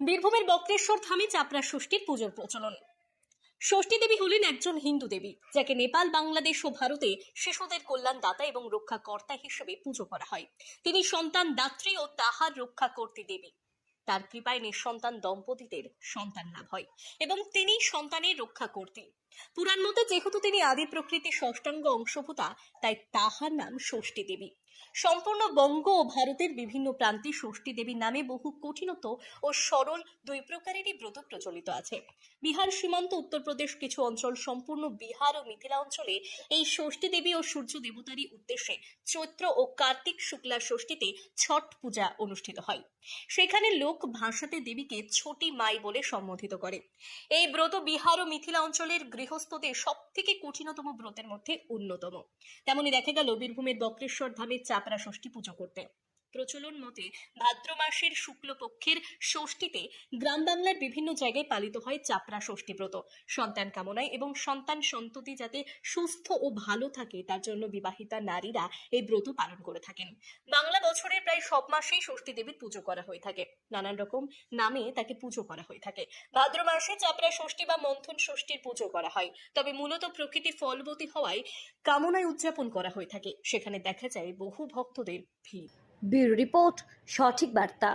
বীরভূমের বক্রেশ্বর ধামে চাপড়া ষষ্ঠীর পুজোর প্রচলন। ষষ্ঠী দেবী হলেন একজন হিন্দু দেবী, যাকে নেপাল, বাংলাদেশ ও ভারতে শিশুদের কল্যাণ দাতা এবং রক্ষাকর্তা হিসেবে পুজো করা হয়। তিনি সন্তান দাত্রী ও তাহার রক্ষা করতে দেবী। তার কৃপায় নিঃসন্তান দম্পতিদের সন্তান লাভ হয় এবং তিনি সন্তানের রক্ষা করতে পুরাণ মতে যেহেতু তিনি আদি প্রকৃতি ষষ্ঠাঙ্গ অংশভূতা, তাই তাহার নাম ষষ্ঠী দেবী। সম্পূর্ণ বঙ্গ ও ভারতের বিভিন্ন প্রান্তে ষষ্ঠী দেবী নামে বহু কঠিনত ও সরল দুই প্রকারেরই ব্রত প্রচলিত আছে। বিহার সীমান্ত উত্তরপ্রদেশ কিছু অঞ্চল সম্পূর্ণ বিহার ও মিথিলা অঞ্চলে এই ষষ্ঠী দেবী ও সূর্য দেবতারই উদ্দেশ্যে চৈত্র ও কার্তিক শুক্লা ষষ্ঠীতে ছট পূজা অনুষ্ঠিত হয়। সেখানে লোক ভাষাতে দেবীকে ছোটি মাই বলে সম্বোধিত করে। এই ব্রত বিহার ও মিথিলা অঞ্চলের গৃহস্থদের সব থেকে কঠিনতম ব্রতের মধ্যে অন্যতম। তেমনি দেখা গেল বীরভূমের বক্রেশ্বর ধামে চাপড়া ষষ্ঠী পুজো করতে। প্রচলন মতে ভাদ্র মাসের শুক্লপক্ষের ষষ্ঠীতে গ্রাম বাংলার বিভিন্ন জায়গায় পালিত হয় চাপড়া ষষ্ঠী ব্রত সন্তান কামনায় এবং সন্তান সন্ততি যাতে সুস্থ ও ভালো থাকে, তার জন্য বিবাহিতা নারীরা এই ব্রত পালন করে থাকেন। বাংলা বছরের প্রায় সব মাসেই ষষ্ঠী দেবীর পুজো করা হয়ে থাকে। নানান রকম নামে তাকে পুজো করা হয়ে থাকে। ভাদ্র মাসে চাপড়া ষষ্ঠী বা মন্থন ষষ্ঠীর পুজো করা হয়। তবে মূলত প্রকৃতি ফলবতী হওয়ায় কামনায় উদযাপন করা হয়ে থাকে। সেখানে দেখা যায় বহু ভক্তদের ভিড়। ব্যুরো রিপোর্ট সঠিক বার্তা।